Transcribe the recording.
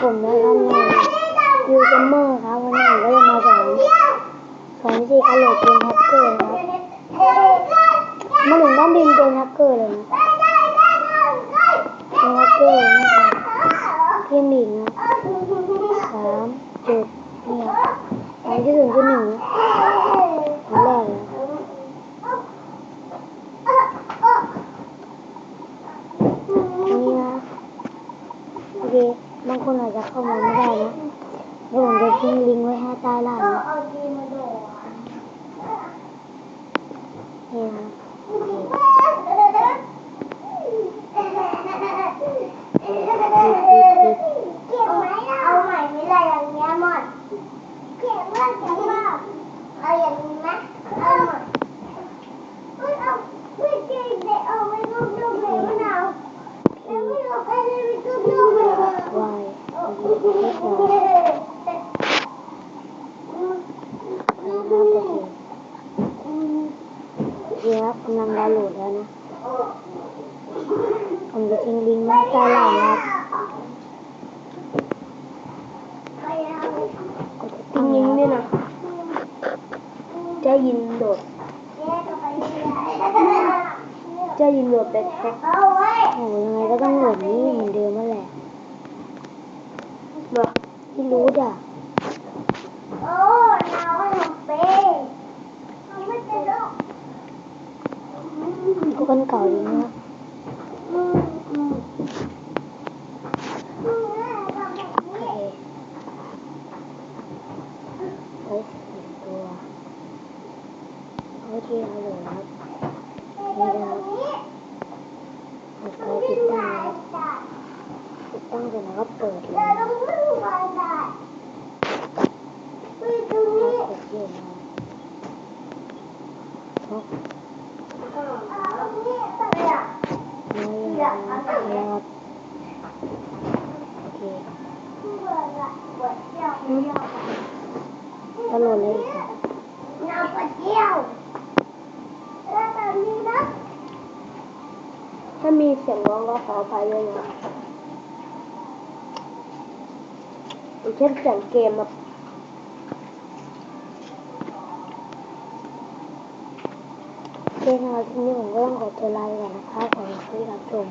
ผมนะครับในยูเกมเมอร์ครับวันนี้ผมก็จะมาสอนสอนวิธีการโหลดเกมแฮกเกอร์นะครับมาถึงต้องบินเกมแฮกเกอร์เลยนะเกมแฮกเกอร์นะครับพิมพ์อีกนะสามจุดเนี่ยสามที่ถึงจุดหนึ่งนะอันแรกเลยอันนี้นะโอเคบาง คนอาจจะเข้ามาไม่ได้นะเดี๋ยวผมจะทิ้งลิงก์ไว้ให้ใต้ล่างนะนี่นะโอเควายโอ เคเรียบร้อยนะครับโอเคโอเคครับกำลังดาวน์โหลดแล้วนะ ผมจะทิ้งลิงก์ไว้ใต้ล่างนะครับกดติดจตั้งริงนะๆนี่นะ จะยินโดด จะยินโดดแบ็คแพ็คโอ้ยังไงก็ต้องโหลดนี้เหมือนเดิมนั่นแหละ เนาะที่รู้จ้ะก็คนเก่าดีนะโตั้งเสร็จแล้วก็เปิดเลยนะครับกดเย็นนะครับทุกนี่นะครับโอเคก็โหลดเลยอีกครับถ้ามีเสียงร้องก็ขออภัยด้วยนะ อย่างเช่นเสียงเกมแบบโอเคสำหรับคลิปนี้ผมก็ต้องขอตัวลาไปก่อนนะครับขอบคุณที่รับชม